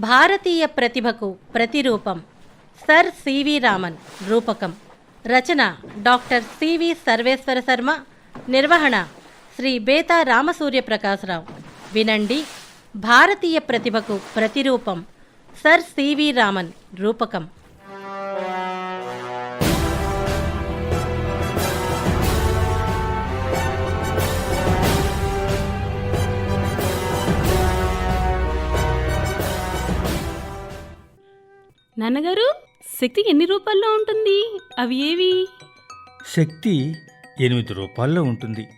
భారతీయ ప్రతిభకు ప్రతిరూపం. Sir C V Raman రూపకం. రచన డాక్టర్ సివి సర్వేశ్వర శర్మ. నిర్వహణ శ్రీ బేతా రామసూర్య ప్రకాశరావు వినండి భారతీయ ప్రతిభకు ప్రతిరూపం. సర్ సివి రామన్ రూపకం. నాన్నగారు శక్తి ఎన్ని రూపాల్లో ఉంటుంది? అవి ఏవి? శక్తి ఎనిమిది రూపాల్లో ఉంటుంది.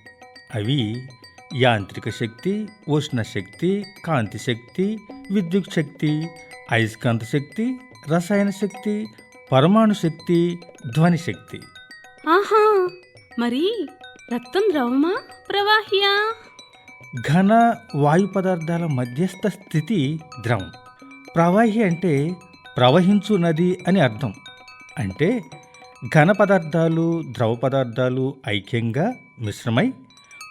అవి యాంత్రిక శక్తి ఉష్ణ శక్తి కాంతి శక్తి విద్యుత్ శక్తి అయస్కాంత శక్తి రసాయన శక్తి పరమాణు శక్తి ధ్వని శక్తి. ఆహా! మరి రక్తం ద్రవమా ప్రవాహియా? ఘన వాయు పదార్థాల మధ్యస్థ స్థితి ద్రవం. ప్రవాహి అంటే ప్రవహించు నది అని అర్థం. అంటే ఘన పదార్థాలు ద్రవ పదార్థాలు ఐక్యంగా మిశ్రమై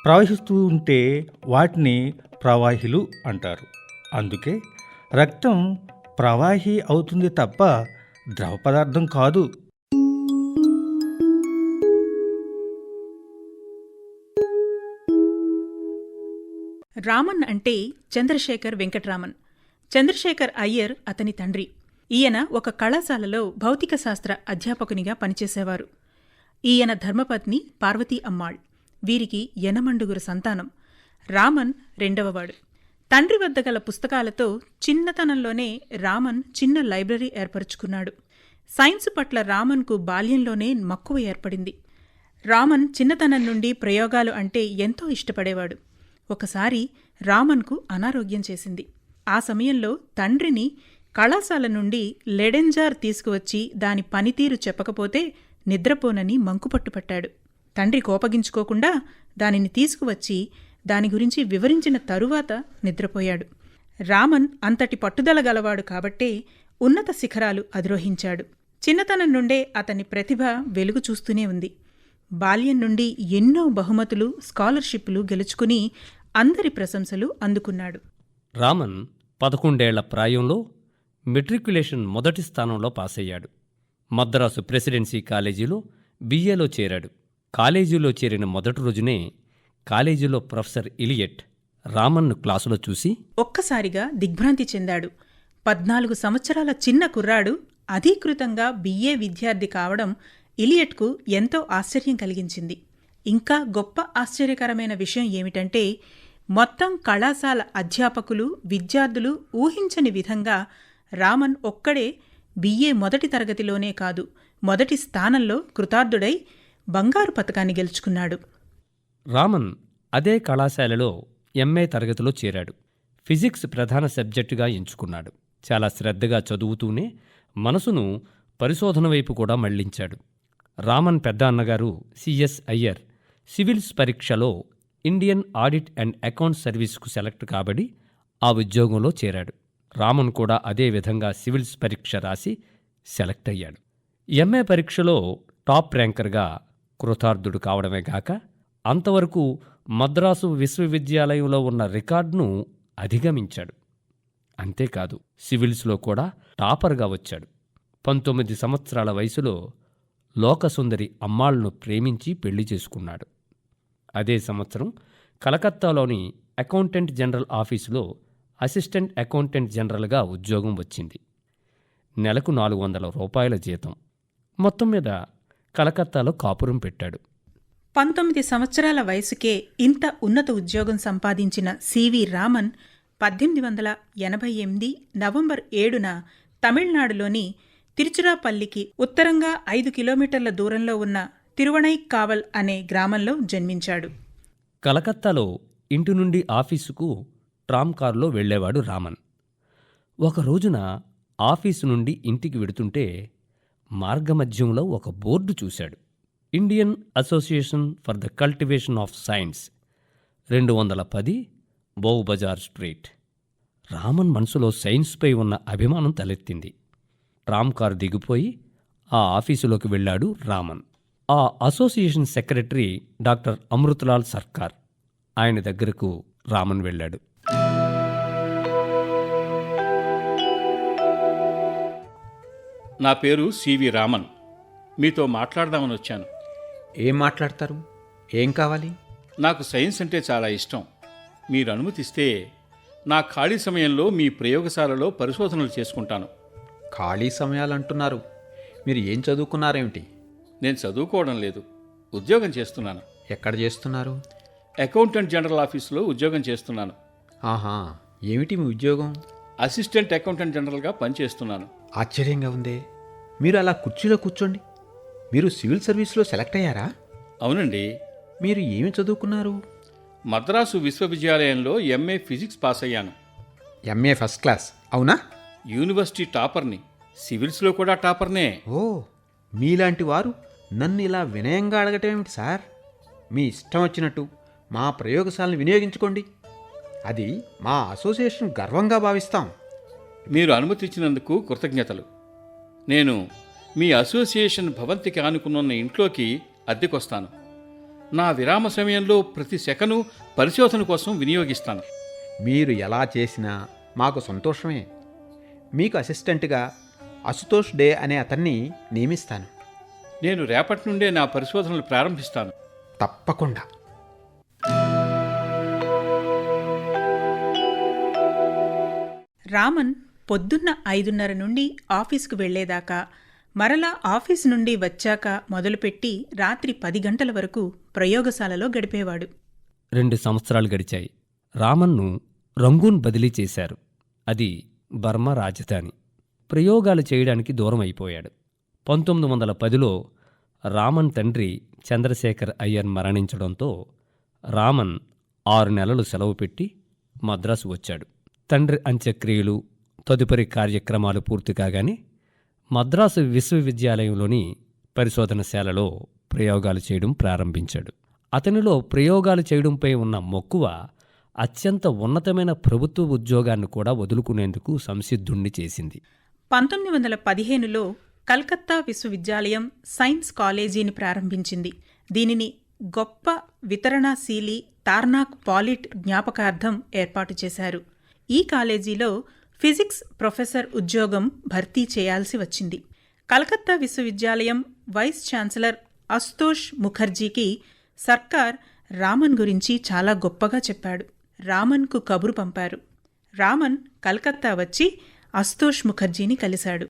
ప్రవహిస్తూ ఉంటే వాటిని ప్రవాహిలు అంటారు. అందుకే రక్తం ప్రవాహి అవుతుంది తప్ప ద్రవ పదార్థం కాదు. రామన్ అంటే చంద్రశేఖర్ వెంకట్రామన్. చంద్రశేఖర్ అయ్యర్ అతని తండ్రి. ఈయన ఒక కళాశాలలో భౌతిక శాస్త్ర అధ్యాపకునిగా పనిచేసేవారు. ఈయన ధర్మపత్ని పార్వతీ అమ్మాళ్. వీరికి ఎనమండుగురు సంతానం. రామన్ రెండవవాడు. తండ్రి వద్ద గల పుస్తకాలతో చిన్నతనంలోనే రామన్ చిన్న లైబ్రరీ ఏర్పరుచుకున్నాడు. సైన్స్ పట్ల రామన్కు బాల్యంలోనే మక్కువ ఏర్పడింది. రామన్ చిన్నతనం నుండి ప్రయోగాలు అంటే ఎంతో ఇష్టపడేవాడు. ఒకసారి రామన్కు అనారోగ్యం చేసింది. ఆ సమయంలో తండ్రిని కళాశాల నుండి లెడెంజార్ తీసుకువచ్చి దాని పనితీరు చెప్పకపోతే నిద్రపోనని మంకుపట్టుపట్టాడు. తండ్రి కోపగించుకోకుండా దానిని తీసుకువచ్చి దాని గురించి వివరించిన తరువాత నిద్రపోయాడు. రామన్ అంతటి పట్టుదల గలవాడు కాబట్టే ఉన్నత శిఖరాలు అధిరోహించాడు. చిన్నతనం నుండే అతని ప్రతిభ వెలుగు చూస్తూనే ఉంది. బాల్యం నుండి ఎన్నో బహుమతులు స్కాలర్షిప్లు గెలుచుకుని అందరి ప్రశంసలు అందుకున్నాడు. రామన్ పదకొండేళ్ళ ప్రాయంలో మెట్రిక్యులేషన్ మొదటి స్థానంలో పాసయ్యాడు. మద్రాసు ప్రెసిడెన్సీ కాలేజీలో బిఏలో చేరాడు. కాలేజీలో చేరిన మొదటి రోజునే కాలేజీలో ప్రొఫెసర్ ఇలియట్ రామన్ను క్లాసులో చూసి ఒక్కసారిగా దిగ్భ్రాంతి చెందాడు. పద్నాలుగు సంవత్సరాల చిన్న కుర్రాడు అధీకృతంగా బిఏ విద్యార్థి కావడం ఇలియట్కు ఎంతో ఆశ్చర్యం కలిగించింది. ఇంకా గొప్ప ఆశ్చర్యకరమైన విషయం ఏమిటంటే మొత్తం కళాశాల అధ్యాపకులు విద్యార్థులు ఊహించని విధంగా రామన్ ఒక్కడే బిఏ మొదటి తరగతిలోనే కాదు మొదటి స్థానంలో కృతార్థుడై బంగారు పతకాన్ని గెలుచుకున్నాడు. రామన్ అదే కళాశాలలో ఎంఏ తరగతిలో చేరాడు. ఫిజిక్స్ ప్రధాన సబ్జెక్టుగా ఎంచుకున్నాడు. చాలా శ్రద్ధగా చదువుతూనే మనసును పరిశోధన వైపు కూడా మళ్ళించాడు. రామన్ పెద్ద అన్నగారు సిఎస్ అయ్యర్ సివిల్స్ పరీక్షలో ఇండియన్ ఆడిట్ అండ్ అకౌంట్ సర్వీస్కు సెలెక్ట్ కాబడి ఆ ఉద్యోగంలో చేరాడు. రామన్ కూడా అదే విధంగా సివిల్స్ పరీక్ష రాసి సెలెక్ట్ అయ్యాడు. ఎంఏ పరీక్షలో టాప్ ర్యాంకర్గా కృతార్థుడు కావడమే గాక అంతవరకు మద్రాసు విశ్వవిద్యాలయంలో ఉన్న రికార్డును అధిగమించాడు. అంతేకాదు సివిల్స్లో కూడా టాపర్గా వచ్చాడు. పంతొమ్మిది సంవత్సరాల వయసులో లోకసుందరి అమ్మాళ్ళను ప్రేమించి పెళ్ళి చేసుకున్నాడు. అదే సంవత్సరం కలకత్తాలోని అకౌంటెంట్ జనరల్ ఆఫీసులో అసిస్టెంట్ అకౌంటెంట్ జనరల్గా ఉద్యోగం వచ్చింది. నెలకు నాలుగు వందల రూపాయల జీతం. మొత్తం మీద కలకత్తాలో కాపురం పెట్టాడు. పంతొమ్మిది సంవత్సరాల వయసుకే ఇంత ఉన్నత ఉద్యోగం సంపాదించిన సివి రామన్ పద్దెనిమిది వందల ఎనభై ఎనిమిది నవంబర్ ఏడున తమిళనాడులోని తిరుచిరాపల్లికి ఉత్తరంగా ఐదు కిలోమీటర్ల దూరంలో ఉన్న తిరువణైకావల్ అనే గ్రామంలో జన్మించాడు. కలకత్తాలో ఇంటి నుండి ఆఫీసుకు ట్రామ్ కారులో వెళ్ళేవాడు రామన్. ఒక రోజున ఆఫీసు నుండి ఇంటికి వెడుతుంటే మార్గమధ్యంలో ఒక బోర్డు చూశాడు. Indian association for the cultivation of science రెండు వందల పది బౌబజార్ స్ట్రీట్. రామన్ మనసులో సైన్స్పై ఉన్న అభిమానం తలెత్తింది. ట్రామ్ కారు దిగిపోయి ఆ ఆఫీసులోకి వెళ్ళాడు రామన్. ఆ అసోసియేషన్ సెక్రటరీ డాక్టర్ అమృతలాల్ సర్కార్ ఆయన దగ్గరకు రామన్ వెళ్ళాడు. నా పేరు సివి రామన్. మీతో మాట్లాడదామని వచ్చాను. ఏం మాట్లాడతారు? ఏం కావాలి? నాకు సైన్స్ అంటే చాలా ఇష్టం. మీరు అనుమతిస్తే నా ఖాళీ సమయంలో మీ ప్రయోగశాలలో పరిశోధనలు చేసుకుంటాను. ఖాళీ సమయాలు అంటున్నారు మీరు ఏం చదువుకున్నారేమిటి? నేను చదువుకోవడం లేదు. ఉద్యోగం చేస్తున్నాను. ఎక్కడ చేస్తున్నారు? అకౌంటెంట్ జనరల్ ఆఫీసులో ఉద్యోగం చేస్తున్నాను. ఆహా ఏమిటి మీ ఉద్యోగం? అసిస్టెంట్ అకౌంటెంట్ జనరల్గా పనిచేస్తున్నాను. ఆశ్చర్యంగా ఉందే. మీరు అలా కుర్చీలో కూర్చోండి. మీరు సివిల్ సర్వీస్లో సెలెక్ట్ అయ్యారా? అవునండి. మీరు ఏమి చదువుకున్నారు? మద్రాసు విశ్వవిద్యాలయంలో ఎంఏ ఫిజిక్స్ పాస్ అయ్యాను. MA first class. అవునా? యూనివర్సిటీ టాపర్ని. సివిల్స్లో కూడా టాపర్నే. ఓ మీలాంటి వారు నన్ను ఇలా వినయంగా అడగటం ఏమిటి సార్? మీ ఇష్టం వచ్చినట్టు మా ప్రయోగశాలను వినియోగించుకోండి. అది మా అసోసియేషన్ గర్వంగా భావిస్తాం. మీరు అనుమతించినందుకు కృతజ్ఞతలు. నేను మీ అసోసియేషన్ భవంతికి ఆనుకున్న ఇంట్లోకి అద్దెకొస్తాను. నా విరామ సమయంలో ప్రతి సెకను పరిశోధన కోసం వినియోగిస్తాను. మీరు ఎలా చేసినా మాకు సంతోషమే. మీకు అసిస్టెంట్గా అశుతోష్ డే అనే అతన్ని నియమిస్తాను. నేను రేపటి నుండే నా పరిశోధనలు ప్రారంభిస్తాను. తప్పకుండా. రామన్ పొద్దున్న ఐదున్నర నుండి ఆఫీసుకు వెళ్ళేదాకా మరలా ఆఫీసు నుండి వచ్చాక మొదలుపెట్టి రాత్రి పది గంటల వరకు ప్రయోగశాలలో గడిపేవాడు. రెండు సంవత్సరాలు గడిచాయి. రామన్ను రంగూన్ బదిలీ చేశారు. అది బర్మా రాజధాని. ప్రయోగాలు చేయడానికి దూరం అయిపోయాడు. పంతొమ్మిది వందల పదిలో రామన్ తండ్రి చంద్రశేఖర్ అయ్యర్ మరణించడంతో రామన్ ఆరు నెలలు సెలవు పెట్టి మద్రాసు వచ్చాడు. తండ్రి అంత్యక్రియలు తదుపరి కార్యక్రమాలు పూర్తి కాగానే మద్రాసు విశ్వవిద్యాలయంలోని పరిశోధనశాలలో ప్రయోగాలు చేయడం ప్రారంభించాడు. అతనిలో ప్రయోగాలు చేయడంపై ఉన్న మక్కువ అత్యంత ఉన్నతమైన ప్రభుత్వ ఉద్యోగాన్ని కూడా వదులుకునేందుకు సంసిద్ధుణ్ణి చేసింది. పంతొమ్మిది వందల పదిహేనులో కల్కత్తా విశ్వవిద్యాలయం సైన్స్ కాలేజీని ప్రారంభించింది. దీనిని గొప్ప వితరణశీలి తార్నాక్ పాలిట్ జ్ఞాపకార్థం ఏర్పాటు చేశారు. ఈ కాలేజీలో ఫిజిక్స్ ప్రొఫెసర్ ఉద్యోగం భర్తీ చేయాల్సి వచ్చింది. కలకత్తా విశ్వవిద్యాలయం వైస్ ఛాన్సలర్ అస్తోష్ ముఖర్జీకి సర్కార్ రామన్ గురించి చాలా గొప్పగా చెప్పాడు. రామన్కు కబురు పంపారు. రామన్ కలకత్తా వచ్చి అస్తోష్ ముఖర్జీని కలిశాడు.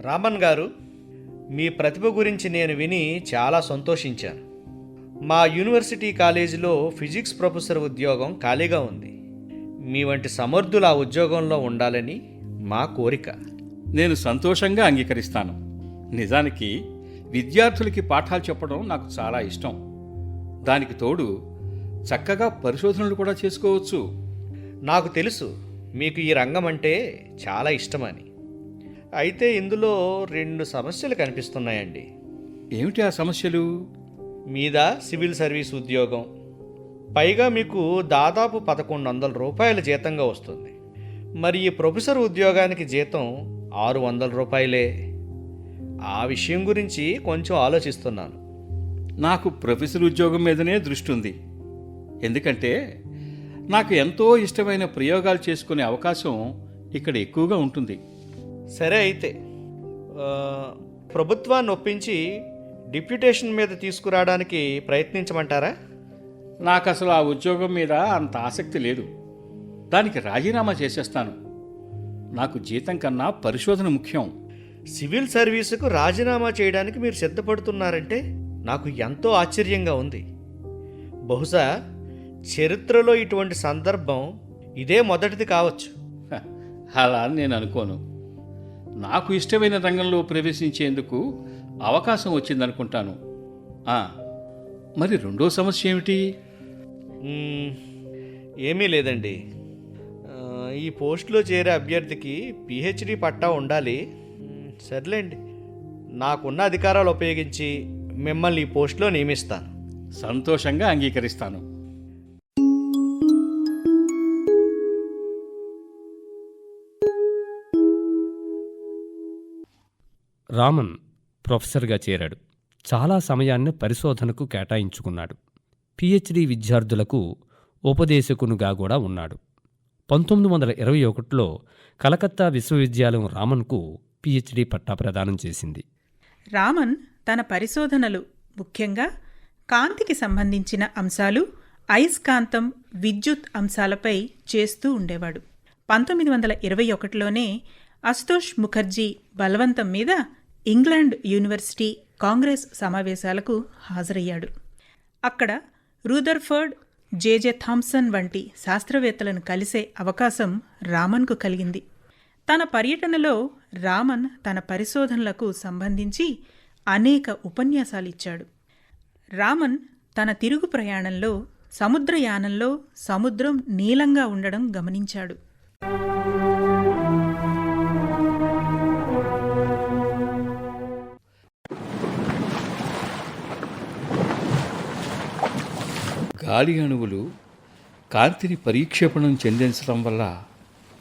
రామన్ గారు మీ ప్రతిభ గురించి నేను విని చాలా సంతోషించాను. మా యూనివర్సిటీ కాలేజీలో ఫిజిక్స్ ప్రొఫెసర్ ఉద్యోగం ఖాళీగా ఉంది. మీ వంటి సమర్థులు ఆ ఉద్యోగంలో ఉండాలని మా కోరిక. నేను సంతోషంగా అంగీకరిస్తాను. నిజానికి విద్యార్థులకి పాఠాలు చెప్పడం నాకు చాలా ఇష్టం. దానికి తోడు చక్కగా పరిశోధనలు కూడా చేసుకోవచ్చు. నాకు తెలుసు మీకు ఈ రంగం అంటే చాలా ఇష్టమని. అయితే ఇందులో రెండు సమస్యలు కనిపిస్తున్నాయండి. ఏమిటి ఆ సమస్యలు? మీద సివిల్ సర్వీస్ ఉద్యోగం. పైగా మీకు దాదాపు పదకొండు వందల రూపాయల జీతంగా వస్తుంది. మరి ఈ ప్రొఫెసర్ ఉద్యోగానికి జీతం ఆరు వందల రూపాయలే. ఆ విషయం గురించి కొంచెం ఆలోచిస్తున్నాను. నాకు ప్రొఫెసర్ ఉద్యోగం మీదనే దృష్టి ఉంది. ఎందుకంటే నాకు ఎంతో ఇష్టమైన ప్రయోగాలు చేసుకునే అవకాశం ఇక్కడ ఎక్కువగా ఉంటుంది. సరే అయితే ప్రభుత్వాన్ని ఒప్పించి డిప్యూటేషన్ మీద తీసుకురావడానికి ప్రయత్నించమంటారా? నాకు అసలు ఆ ఉద్యోగం మీద అంత ఆసక్తి లేదు. దానికి రాజీనామా చేసేస్తాను. నాకు జీతం కన్నా పరిశోధన ముఖ్యం. సివిల్ సర్వీసుకు రాజీనామా చేయడానికి మీరు సిద్ధపడుతున్నారంటే నాకు ఎంతో ఆశ్చర్యంగా ఉంది. బహుశా చరిత్రలో ఇటువంటి సందర్భం ఇదే మొదటిది కావచ్చు. అలా అని నేను అనుకోను. నాకు ఇష్టమైన రంగంలో ప్రవేశించేందుకు అవకాశం వచ్చిందనుకుంటాను. మరి రెండో సమస్య ఏమిటి? ఏమీ లేదండి. ఈ పోస్టులో చేరే అభ్యర్థికి పిహెచ్డి పట్టా ఉండాలి. సర్లేండి. నాకున్న అధికారాలు ఉపయోగించి మిమ్మల్ని ఈ పోస్టులో నియమిస్తాను. సంతోషంగా అంగీకరిస్తాను. రామన్ ప్రొఫెసర్గా చేరాడు. చాలా సమయాన్ని పరిశోధనకు కేటాయించుకున్నాడు. పిహెచ్డి విద్యార్థులకు ఉపదేశకునిగా కూడా ఉన్నాడు. పంతొమ్మిది వందల ఇరవై ఒకటిలో కలకత్తా విశ్వవిద్యాలయం రామన్కు పిహెచ్డి పట్టా ప్రదానం చేసింది. రామన్ తన పరిశోధనలు ముఖ్యంగా కాంతికి సంబంధించిన అంశాలు అయస్కాంతం విద్యుత్ అంశాలపై చేస్తూ ఉండేవాడు. పంతొమ్మిది వందల ఇరవై ఒకటిలోనే అశుతోష్ ముఖర్జీ బలవంతం మీద ఇంగ్లాండ్ యూనివర్సిటీ కాంగ్రెస్ సమావేశాలకు హాజరయ్యాడు. అక్కడ రూదర్ఫర్డ్ జేజే థామ్సన్ వంటి శాస్త్రవేత్తలను కలిసే అవకాశం రామన్కు కలిగింది. తన పర్యటనలో రామన్ తన పరిశోధనలకు సంబంధించి అనేక ఉపన్యాసాలిచ్చాడు. రామన్ తన తిరుగు ప్రయాణంలో సముద్రయానంలో సముద్రం నీలంగా ఉండడం గమనించాడు. గాలి అణువులు కాంతిని పరీక్షేపణం చెందించడం వల్ల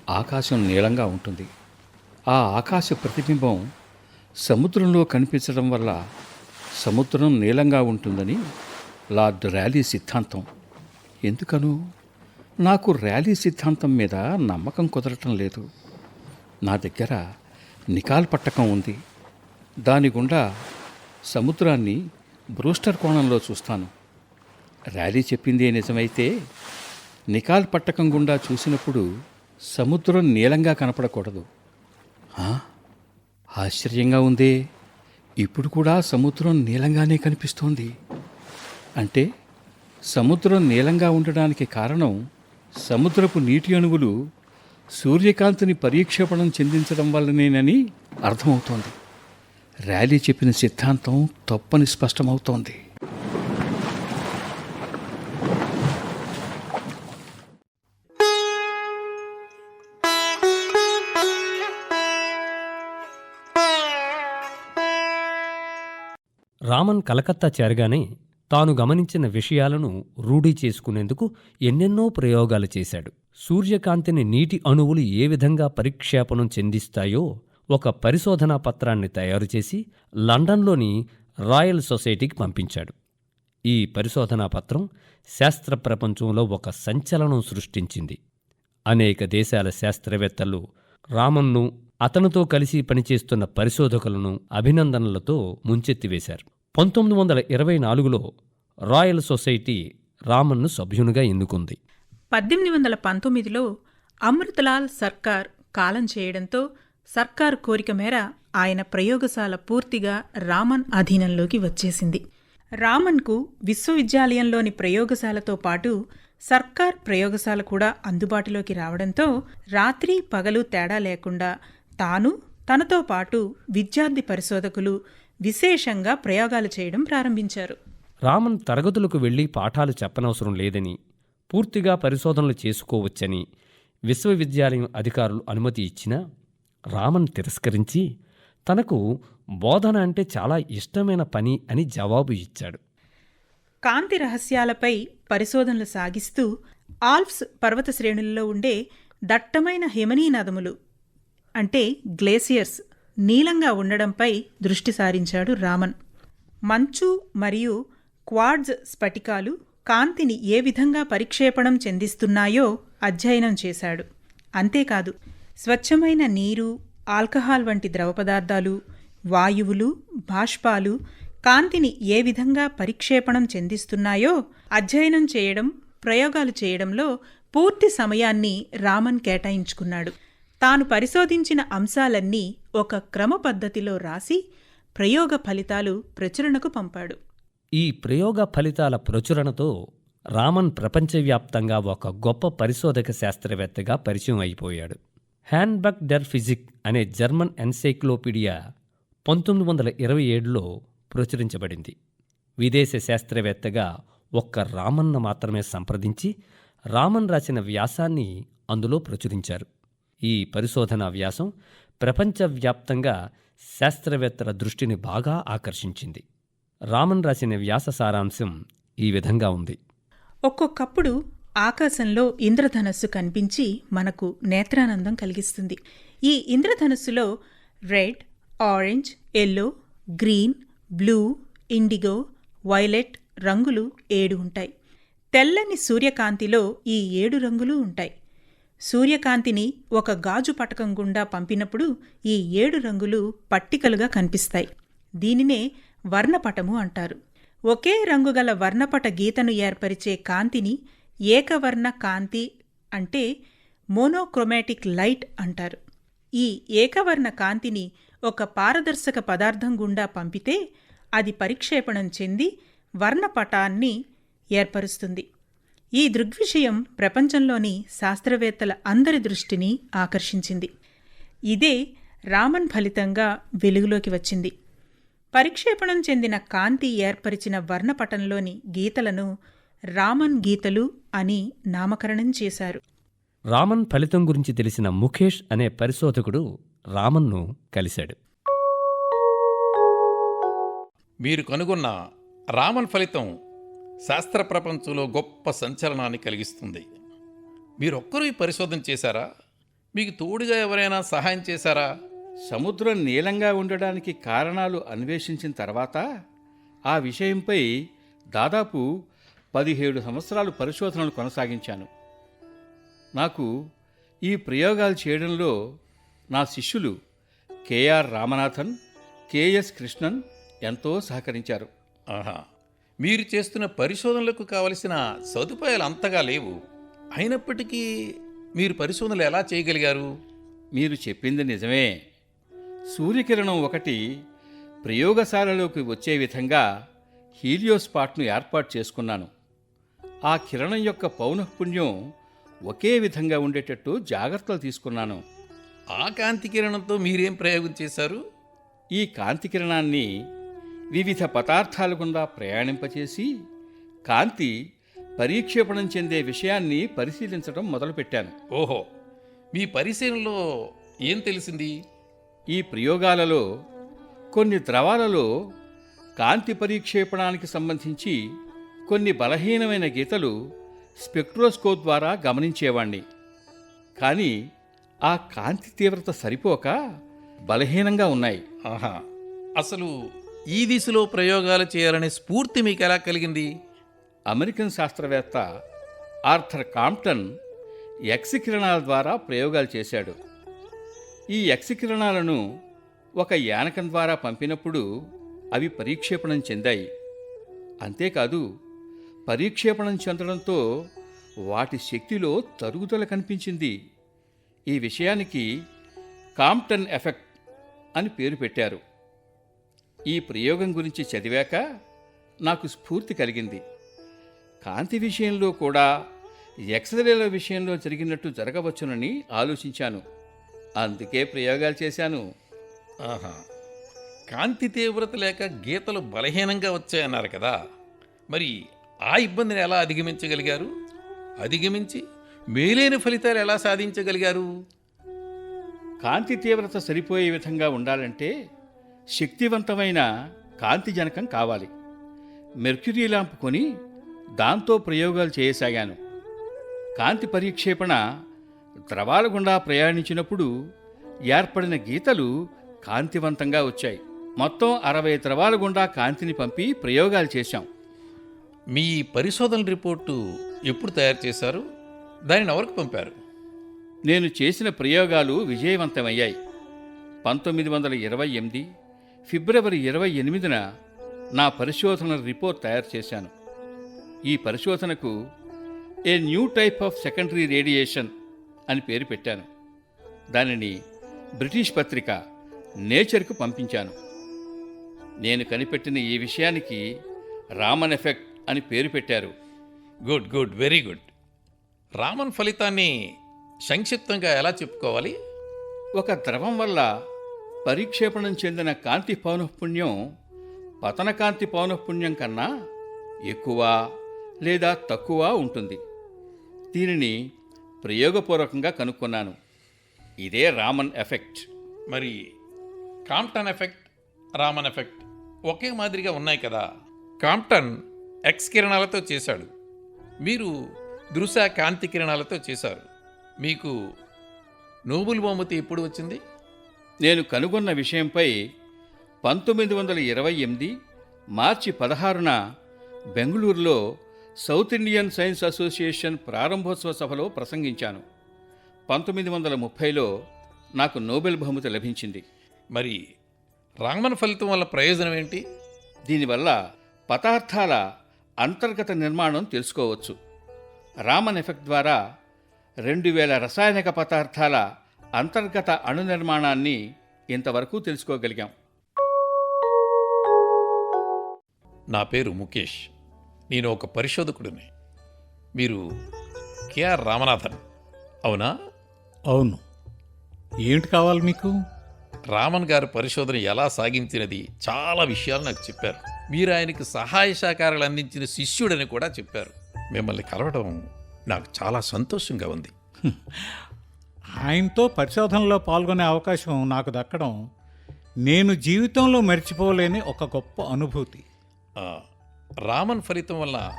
ఆకాశం నీలంగా ఉంటుంది. ఆ ఆకాశ ప్రతిబింబం సముద్రంలో కనిపించడం వల్ల సముద్రం నీలంగా ఉంటుందని లార్డ్ ర్యాలీ సిద్ధాంతం. ఎందుకను? నాకు ర్యాలీ సిద్ధాంతం మీద నమ్మకం కుదరటం లేదు. నా దగ్గర నికాల్ పట్టకం ఉంది. దాని గుండా సముద్రాన్ని బ్రూస్టర్ కోణంలో చూస్తాను. ర్యాలీ చెప్పిందే నిజమైతే నికాల్ పట్టకం గుండా చూసినప్పుడు సముద్రం నీలంగా కనపడకూడదు. ఆశ్చర్యంగా ఉందే. ఇప్పుడు కూడా సముద్రం నీలంగానే కనిపిస్తోంది. అంటే సముద్రం నీలంగా ఉండడానికి కారణం సముద్రపు నీటి అణువులు సూర్యకాంతిని పరీక్షేపణం చెందించడం వల్లనేనని అర్థమవుతోంది. ర్యాలీ చెప్పిన సిద్ధాంతం తప్పని స్పష్టమవుతోంది. రామన్ కలకత్తా చేరగానే తాను గమనించిన విషయాలను రూఢీ చేసుకునేందుకు ఎన్నెన్నో ప్రయోగాలు చేశాడు. సూర్యకాంతిని నీటి అణువులు ఏ విధంగా పరిక్షేపణం చెందిస్తాయో ఒక పరిశోధనా పత్రాన్ని తయారుచేసి లండన్లోని రాయల్ సొసైటీకి పంపించాడు. ఈ పరిశోధనా పత్రం శాస్త్ర ప్రపంచంలో ఒక సంచలనం సృష్టించింది. అనేక దేశాల శాస్త్రవేత్తలు రామన్ను అతనితో కలిసి పనిచేస్తున్న పరిశోధకులను అభినందనలతో ముంచెత్తివేశారు. పంతొమ్మిది వందల ఇరవై నాలుగులో రాయల్ సొసైటీ రామన్ను సభ్యునిగా ఎన్నుకుంది. పద్దెనిమిది వందల పంతొమ్మిదిలో అమృతలాల్ సర్కార్ కాలం చేయడంతో సర్కార్ కోరిక మేర ఆయన ప్రయోగశాల పూర్తిగా రామన్ అధీనంలోకి వచ్చేసింది. రామన్కు విశ్వవిద్యాలయంలోని ప్రయోగశాలతో పాటు సర్కార్ ప్రయోగశాల కూడా అందుబాటులోకి రావడంతో రాత్రి పగలు తేడా లేకుండా తాను తనతో పాటు విద్యార్థి పరిశోధకులు విశేషంగా ప్రయోగాలు చేయడం ప్రారంభించారు. రామన్ తరగతులకు వెళ్ళి పాఠాలు చెప్పనవసరం లేదని పూర్తిగా పరిశోధనలు చేసుకోవచ్చని విశ్వవిద్యాలయం అధికారులు అనుమతి ఇచ్చినా రామన్ తిరస్కరించి తనకు బోధన అంటే చాలా ఇష్టమైన పని అని జవాబు ఇచ్చాడు. కాంతి రహస్యాలపై పరిశోధనలు సాగిస్తూ ఆల్ప్స్ పర్వత శ్రేణుల్లో ఉండే దట్టమైన హిమనీ నదములు అంటే గ్లేసియర్స్ నీలంగా ఉండడంపై దృష్టి సారించాడు రామన్. మంచు మరియు క్వాడ్జ్ స్ఫటికాలు కాంతిని ఏ విధంగా పరిక్షేపణం చెందిస్తున్నాయో అధ్యయనం చేశాడు. అంతేకాదు స్వచ్ఛమైన నీరు ఆల్కహాల్ వంటి ద్రవ పదార్థాలు వాయువులు బాష్పాలు కాంతిని ఏ విధంగా పరిక్షేపణం చెందిస్తున్నాయో అధ్యయనం చేయడం ప్రయోగాలు చేయడంలో పూర్తి సమయాన్ని రామన్ కేటాయించుకున్నాడు. తాను పరిశోధించిన అంశాలన్నీ ఒక క్రమ పద్ధతిలో రాసి ప్రయోగ ఫలితాలు ప్రచురణకు పంపాడు. ఈ ప్రయోగ ఫలితాల ప్రచురణతో రామన్ ప్రపంచవ్యాప్తంగా ఒక గొప్ప పరిశోధక శాస్త్రవేత్తగా పరిచయం అయిపోయాడు. హ్యాన్బక్ డర్ ఫిజిక్ అనే జర్మన్ ఎన్సైక్లోపీడియా పంతొమ్మిది వందల ఇరవై ఏడులో ప్రచురించబడింది. విదేశ శాస్త్రవేత్తగా ఒక్క రామన్ను మాత్రమే సంప్రదించి రామన్ రాసిన వ్యాసాన్ని అందులో ప్రచురించారు. ఈ పరిశోధనా వ్యాసం ప్రపంచవ్యాప్తంగా శాస్త్రవేత్తల దృష్టిని బాగా ఆకర్షించింది. రామన్ రాసిన వ్యాస సారాంశం ఈ విధంగా ఉంది. ఒక్కొక్కప్పుడు ఆకాశంలో ఇంద్రధనస్సు కనిపించి మనకు నేత్రానందం కలిగిస్తుంది. ఈ ఇంద్రధనస్సులో red orange yellow green blue indigo violet రంగులు ఏడు ఉంటాయి. తెల్లని సూర్యకాంతిలో ఈ ఏడు రంగులు ఉంటాయి. సూర్యకాంతిని ఒక గాజు పటకం గుండా పంపినప్పుడు ఈ ఏడు రంగులు పట్టికలుగా కనిపిస్తాయి. దీనినే వర్ణపటము అంటారు. ఒకే రంగుగల వర్ణపట గీతను ఏర్పరిచే కాంతిని ఏకవర్ణ కాంతి అంటే మోనోక్రోమాటిక్ లైట్ అంటారు. ఈ ఏకవర్ణ కాంతిని ఒక పారదర్శక పదార్థం గుండా పంపితే అది పరిక్షేపణం చెంది వర్ణపటాన్ని ఏర్పరుస్తుంది. ఈ దృగ్విషయం ప్రపంచంలోని శాస్త్రవేత్తల అందరి దృష్టిని ఆకర్షించింది. ఇదే రామన్ ఫలితంగా వెలుగులోకి వచ్చింది. పరిక్షేపణం చెందిన కాంతి ఏర్పరిచిన వర్ణపటంలోని గీతలను రామన్ గీతలు అని నామకరణం చేశారు. రామన్ ఫలితం గురించి తెలిసిన ముఖేష్ అనే పరిశోధకుడు రామన్ను కలిశాడు. మీరు కనుగొన్న రామన్ ఫలితం శాస్త్ర ప్రపంచంలో గొప్ప సంచలనాన్ని కలిగిస్తుంది. మీరొక్కరూ ఈ పరిశోధన చేశారా? మీకు తోడుగా ఎవరైనా సహాయం చేశారా? సముద్రం నీలంగా ఉండడానికి కారణాలు అన్వేషించిన తర్వాత ఆ విషయంపై దాదాపు పదిహేడు సంవత్సరాలు పరిశోధనలు కొనసాగించాను. నాకు ఈ ప్రయోగాలు చేయడంలో నా శిష్యులు కెఆర్ రామనాథన్ కెఎస్ కృష్ణన్ ఎంతో సహకరించారు. ఆహా! మీరు చేస్తున్న పరిశోధనలకు కావలసిన సదుపాయాలు అంతగా లేవు. అయినప్పటికీ మీరు పరిశోధనలు ఎలా చేయగలిగారు? మీరు చెప్పింది నిజమే. సూర్యకిరణం ఒకటి ప్రయోగశాలలోకి వచ్చే విధంగా హీలియోస్పాట్ను ఏర్పాటు చేసుకున్నాను. ఆ కిరణం యొక్క పౌనఃపుణ్యం ఒకే విధంగా ఉండేటట్టు జాగ్రత్తలు తీసుకున్నాను. ఆ కాంతి కిరణంతో మీరేం ప్రయోగం చేశారు? ఈ కాంతి కిరణాన్ని వివిధ పదార్థాల గుండా ప్రయాణింపచేసి కాంతి పరీక్షేపణం చెందే విషయాన్ని పరిశీలించడం మొదలుపెట్టాను. ఓహో మీ పరిశీలనలో ఏం తెలిసింది? ఈ ప్రయోగాలలో కొన్ని ద్రవాలలో కాంతి పరీక్షేపణానికి సంబంధించి కొన్ని బలహీనమైన గీతలు స్పెక్ట్రోస్కోప్ ద్వారా గమనించేవాణ్ణి. కానీ ఆ కాంతి తీవ్రత సరిపోక బలహీనంగా ఉన్నాయి. ఆహా అసలు ఈ దిశలో ప్రయోగాలు చేయాలనే స్ఫూర్తి మీకు ఎలా కలిగింది? అమెరికన్ శాస్త్రవేత్త ఆర్థర్ కాంప్టన్ ఎక్స్ కిరణాల ద్వారా ప్రయోగాలు చేశాడు. ఈ ఎక్స్ కిరణాలను ఒక యానకం ద్వారా పంపినప్పుడు అవి పరీక్షేపణం చెందాయి. అంతేకాదు పరీక్షేపణం చెందడంతో వాటి శక్తిలో తరుగుదల కనిపించింది. ఈ విషయానికి కాంప్టన్ ఎఫెక్ట్ అని పేరు పెట్టారు. ఈ ప్రయోగం గురించి చదివాక నాకు స్ఫూర్తి కలిగింది. కాంతి విషయంలో కూడా ఎక్స్రేల విషయంలో జరిగినట్టు జరగవచ్చునని ఆలోచించాను. అందుకే ప్రయోగాలు చేశాను. ఆహా. కాంతి తీవ్రత లేక గీతలు బలహీనంగా వచ్చాయన్నారు కదా. మరి ఆ ఇబ్బందిని ఎలా అధిగమించగలిగారు? అధిగమించి మేలైన ఫలితాలు ఎలా సాధించగలిగారు? కాంతి తీవ్రత సరిపోయే విధంగా ఉండాలంటే శక్తివంతమైన కాంతి జనకం కావాలి. మెర్క్యూరీ ల్యాంప్ కొని దాంతో ప్రయోగాలు చేయసాగాను. కాంతి పరీక్షేపణ ద్రవాల గుండా ప్రయాణించినప్పుడు ఏర్పడిన గీతలు కాంతివంతంగా వచ్చాయి. మొత్తం అరవై ద్రవాల గుండా కాంతిని పంపి ప్రయోగాలు చేశాం. మీ పరిశోధన రిపోర్టు ఎప్పుడు తయారు చేశారు? దానిని ఎవరికి పంపారు? నేను చేసిన ప్రయోగాలు విజయవంతమయ్యాయి. పంతొమ్మిది వందల ఇరవై ఎనిమిది ఫిబ్రవరి ఇరవై ఎనిమిదిన నా పరిశోధన రిపోర్ట్ తయారు చేశాను. ఈ పరిశోధనకు a new type of secondary radiation అని పేరు పెట్టాను. దానిని బ్రిటిష్ పత్రిక నేచర్కు పంపించాను. నేను కనిపెట్టిన ఈ విషయానికి రామన్ ఎఫెక్ట్ అని పేరు పెట్టారు. Good good very good. Raman ఫలితాన్ని సంక్షిప్తంగా ఎలా చెప్పుకోవాలి? ఒక ద్రవం వల్ల పరిక్షేపణం చెందిన కాంతి పౌనఃపుణ్యం పతన కాంతి పౌనఃపుణ్యం కన్నా ఎక్కువ లేదా తక్కువ ఉంటుంది. దీనిని ప్రయోగపూర్వకంగా కనుక్కున్నాను. ఇదే రామన్ ఎఫెక్ట్. మరి కాంప్టన్ ఎఫెక్ట్ రామన్ ఎఫెక్ట్ ఒకే మాదిరిగా ఉన్నాయి కదా? కాంప్టన్ ఎక్స్ కిరణాలతో చేశాడు. మీరు దృశ కాంతి కిరణాలతో చేశారు. మీకు నోబుల్ బహుమతి ఎప్పుడు వచ్చింది? నేను కనుగొన్న విషయంపై పంతొమ్మిది వందల ఇరవై ఎనిమిది మార్చి పదహారున బెంగళూరులో సౌత్ ఇండియన్ సైన్స్ అసోసియేషన్ ప్రారంభోత్సవ సభలో ప్రసంగించాను. పంతొమ్మిది వందల ముప్పైలో నాకు నోబెల్ బహుమతి లభించింది. మరి రామన్ ఫలితం వల్ల ప్రయోజనం ఏంటి? దీనివల్ల పదార్థాల అంతర్గత నిర్మాణం తెలుసుకోవచ్చు. రామన్ ఎఫెక్ట్ ద్వారా రెండు వేల రసాయనిక పదార్థాల అంతర్గత అణు నిర్మాణాన్ని ఇంతవరకు తెలుసుకోగలిగాం. నా పేరు ముఖేష్. నేను ఒక పరిశోధకుడిని. మీరు కేఆర్ రామనాథన్. అవునా? అవును. ఏమిటి కావాలి మీకు? రామన్ గారి పరిశోధన ఎలా సాగించినది చాలా విషయాలు నాకు చెప్పారు. మీరు ఆయనకు సహాయ సహకారాలు అందించిన శిష్యుడని కూడా చెప్పారు. మిమ్మల్ని కలవడం నాకు చాలా సంతోషంగా ఉంది. ఆయనతో పరిశోధనలో పాల్గొనే అవకాశం నాకు దక్కడం నేను జీవితంలో మర్చిపోలేని ఒక గొప్ప అనుభూతి. రామన్ ఫలితం వల్ల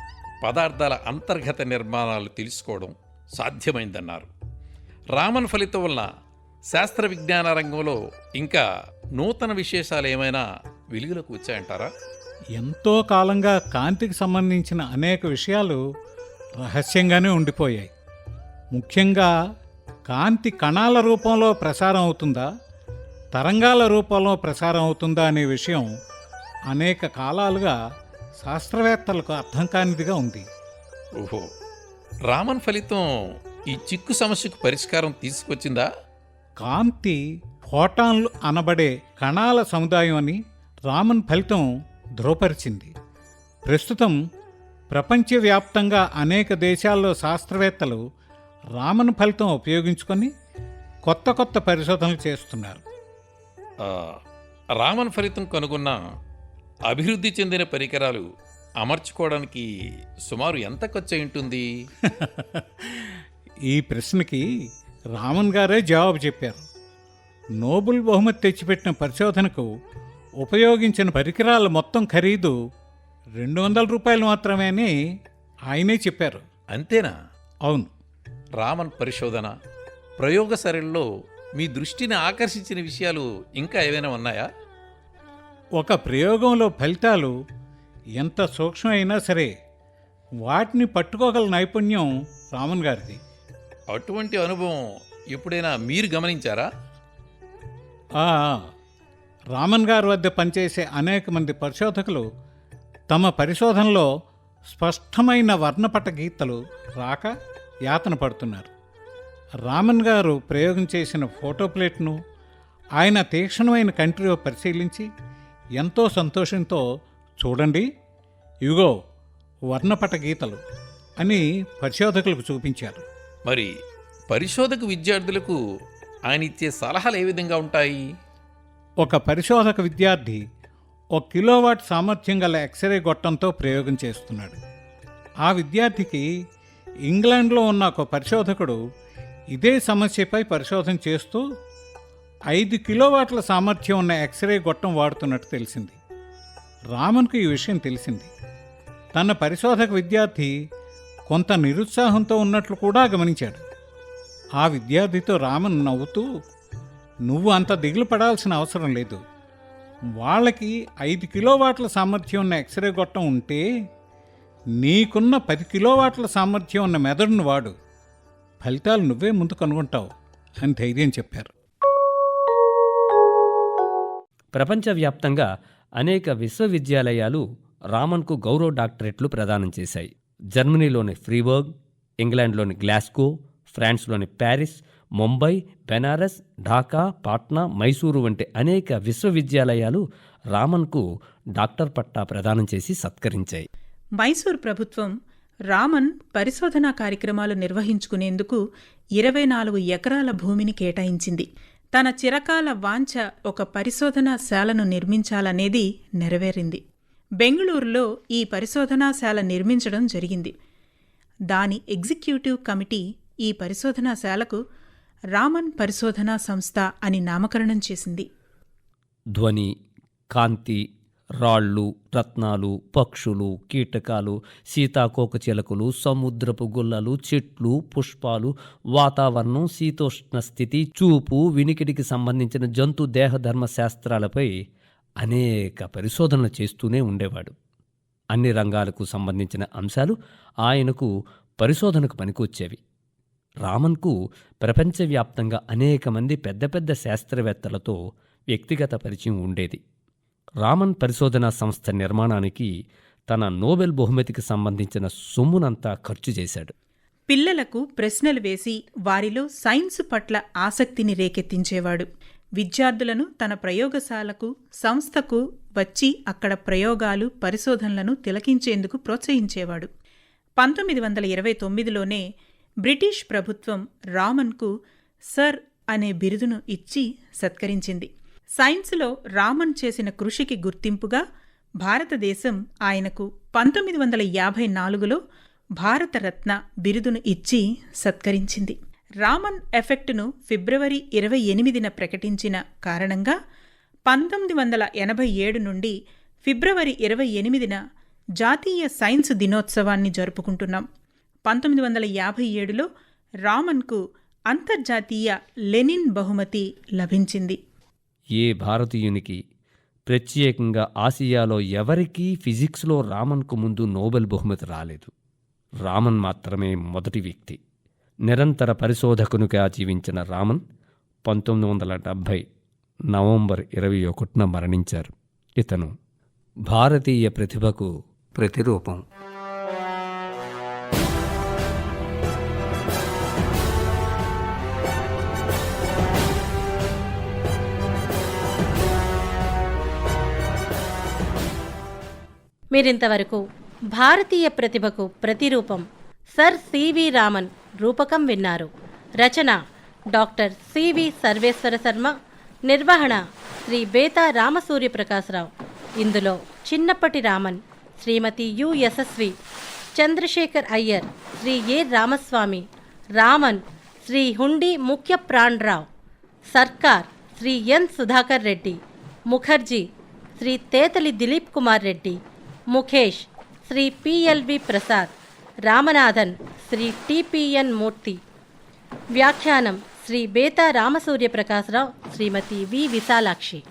పదార్థాల అంతర్గత నిర్మాణాలు తెలుసుకోవడం సాధ్యమైందన్నారు. రామన్ ఫలితం వల్ల శాస్త్ర విజ్ఞాన రంగంలో ఇంకా నూతన విశేషాలు ఏమైనా వెలుగులోకి వచ్చాయంటారా? ఎంతో కాలంగా కాంతికి సంబంధించిన అనేక విషయాలు రహస్యంగానే ఉండిపోయాయి. ముఖ్యంగా కాంతి కణాల రూపంలో ప్రసారం అవుతుందా? తరంగాల రూపంలో ప్రసారం అవుతుందా అనే విషయం అనేక కాలాలుగా శాస్త్రవేత్తలకు అర్థం కానిదిగా ఉంది. ఓహో! రామన్ ఫలితం ఈ చిక్కు సమస్యకు పరిష్కారం తీసుకొచ్చిందా? కాంతి ఫోటాన్లు అనబడే కణాల సముదాయం అని రామన్ ఫలితం ధృవపరిచింది. ప్రస్తుతం ప్రపంచవ్యాప్తంగా అనేక దేశాల్లో శాస్త్రవేత్తలు రామన్ ఫలితం ఉపయోగించుకొని కొత్త కొత్త పరిశోధనలు చేస్తున్నారు. రామన్ ఫలితం కనుగొన్న అభివృద్ధి చెందిన పరికరాలు అమర్చుకోవడానికి సుమారు ఎంత ఖర్చు ఉంటుంది ఈ ప్రశ్నకి రామన్ గారే జవాబు చెప్పారు. నోబెల్ బహుమతి తెచ్చిపెట్టిన పరిశోధనకు ఉపయోగించిన పరికరాల మొత్తం ఖరీదు రెండు వందల రూపాయలు మాత్రమే అని ఆయనే చెప్పారు. అంతేనా? అవును. రామన్ పరిశోధన. ప్రయోగశాలల్లో మీ దృష్టిని ఆకర్షించిన విషయాలు ఇంకా ఏవైనా ఉన్నాయా? ఒక ప్రయోగంలో ఫలితాలు ఎంత సూక్ష్మమైనా సరే వాటిని పట్టుకోగల నైపుణ్యం రామన్ గారిది. అటువంటి అనుభవం ఎప్పుడైనా మీరు గమనించారా? రామన్ గారి వద్ద పనిచేసే అనేక మంది పరిశోధకులు తమ పరిశోధనలో స్పష్టమైన వర్ణపట గీతలు రాక యాతన పడుతున్నారు. రామన్ గారు ప్రయోగం చేసిన ఫోటో ప్లేట్ను ఆయన తీక్షణమైన కంటిలో పరిశీలించి ఎంతో సంతోషంతో చూడండి ఇవిగో వర్ణపట గీతలు అని పరిశోధకులకు చూపించారు. మరి పరిశోధక విద్యార్థులకు ఆయన ఇచ్చే సలహాలు ఏ విధంగా ఉంటాయి? ఒక పరిశోధక విద్యార్థి ఒక కిలోవాట్ సామర్థ్యం గల ఎక్స్రే గొట్టంతో ప్రయోగం చేస్తున్నాడు. ఆ విద్యార్థికి ఇంగ్లాండ్లో ఉన్న ఒక పరిశోధకుడు ఇదే సమస్యపై పరిశోధన చేస్తూ ఐదు కిలోవాట్ల సామర్థ్యం ఉన్న ఎక్స్రే గొట్టం వాడుతున్నట్టు తెలిసింది. రామన్కు ఈ విషయం తెలిసింది. తన పరిశోధక విద్యార్థి కొంత నిరుత్సాహంతో ఉన్నట్లు కూడా గమనించాడు. ఆ విద్యార్థితో రామన్ నవ్వుతూ నువ్వు అంత దిగులు పడాల్సిన అవసరం లేదు. వాళ్ళకి ఐదు కిలోవాట్ల సామర్థ్యం ఉన్న ఎక్స్రే గొట్టం ఉంటే నీకున్న పది కిలోవాట్ల సామర్థ్యం ఉన్న మెదడును వాడు. ఫలితాలు నువ్వే ముందు కనుగొంటావు అని ధైర్యం చెప్పారు. ప్రపంచవ్యాప్తంగా అనేక విశ్వవిద్యాలయాలు రామన్కు గౌరవ డాక్టరేట్లు ప్రదానం చేశాయి. జర్మనీలోని ఫ్రీబర్గ్ ఇంగ్లాండ్లోని గ్లాస్గో ఫ్రాన్స్లోని ప్యారిస్ ముంబై బెనారస్ ఢాకా పాట్నా మైసూరు వంటి అనేక విశ్వవిద్యాలయాలు రామన్కు డాక్టర్ పట్టా ప్రదానం చేసి సత్కరించాయి. మైసూర్ ప్రభుత్వం రామన్ పరిశోధనా కార్యక్రమాలు నిర్వహించుకునేందుకు ఇరవై నాలుగు ఎకరాల భూమిని కేటాయించింది. తన చిరకాల వాంఛ ఒక పరిశోధనాశాలను నిర్మించాలనేది నెరవేరింది. బెంగళూరులో ఈ పరిశోధనాశాల నిర్మించడం జరిగింది. దాని ఎగ్జిక్యూటివ్ కమిటీ ఈ పరిశోధనాశాలకు రామన్ పరిశోధనా సంస్థ అని నామకరణం చేసింది. ధ్వని కాంతి రాళ్ళు రత్నాలు పక్షులు కీటకాలు సీతాకోకచిలకలు సముద్రపు గుల్లలు చెట్లు పుష్పాలు వాతావరణం శీతోష్ణ స్థితి చూపు వినికిడికి సంబంధించిన జంతు దేహధర్మ శాస్త్రాలపై అనేక పరిశోధనలు చేస్తూనే ఉండేవాడు. అన్ని రంగాలకు సంబంధించిన అంశాలు ఆయనకు పరిశోధనకు పనికొచ్చేవి. రామన్కు ప్రపంచవ్యాప్తంగా అనేక మంది పెద్ద పెద్ద శాస్త్రవేత్తలతో వ్యక్తిగత పరిచయం ఉండేది. రామన్ పరిశోధనా సంస్థ నిర్మాణానికి తన నోబెల్ బహుమతికి సంబంధించిన సొమ్మునంతా ఖర్చు చేశాడు. పిల్లలకు ప్రశ్నలు వేసి వారిలో సైన్స్ పట్ల ఆసక్తిని రేకెత్తించేవాడు. విద్యార్థులను తన ప్రయోగశాలకు సంస్థకు వచ్చి అక్కడ ప్రయోగాలు పరిశోధనలను తిలకించేందుకు ప్రోత్సహించేవాడు. పంతొమ్మిది వందల ఇరవై తొమ్మిదిలోనే బ్రిటిష్ ప్రభుత్వం రామన్కు సర్ అనే బిరుదును ఇచ్చి సత్కరించింది. సైన్స్లో రామన్ చేసిన కృషికి గుర్తింపుగా భారతదేశం ఆయనకు పంతొమ్మిది వందల యాభై నాలుగులో భారతరత్న బిరుదును ఇచ్చి సత్కరించింది. రామన్ ఎఫెక్టును ఫిబ్రవరి ఇరవై ఎనిమిదిన ప్రకటించిన కారణంగా పంతొమ్మిది వందల ఎనభై ఏడు నుండి ఫిబ్రవరి ఇరవై ఎనిమిదిన జాతీయ సైన్స్ దినోత్సవాన్ని జరుపుకుంటున్నాం. పంతొమ్మిది వందల యాభై ఏడులో రామన్కు అంతర్జాతీయ లెనిన్ బహుమతి లభించింది. ఏ భారతీయునికి ప్రత్యేకంగా ఆసియాలో ఎవరికీ ఫిజిక్స్లో రామన్కు ముందు నోబెల్ బహుమతి రాలేదు. రామన్ మాత్రమే మొదటి వ్యక్తి. నిరంతర పరిశోధకునిగా జీవించిన రామన్ పంతొమ్మిది వందల డెబ్భై నవంబర్ ఇరవై ఒకటిన మరణించారు. ఇతను భారతీయ ప్రతిభకు ప్రతిరూపం. మీరింతవరకు భారతీయ ప్రతిభకు ప్రతిరూపం సర్ సివి రామన్ రూపకం విన్నారు. రచన doctor C V Sarveswara Sarma. నిర్వహణ శ్రీ బేతా రామసూర్య ప్రకాశరావు ఇందులో చిన్నప్పటి రామన్ శ్రీమతి యు యశస్వి చంద్రశేఖర్ అయ్యర్ శ్రీ ఏ రామస్వామి రామన్ శ్రీ హుండి ముఖ్య Pranarao Sarkar Shri N Sudhakar Reddy Mukherjee Shri Tetali Dilip Kumar Reddy Mukesh Shri P L V Prasad Ramanathan Shri T P N Murthy. వ్యాఖ్యానం శ్రీ బేతా రామసూర్య ప్రకాశ్రావు శ్రీమతి వి విశాలాక్షి.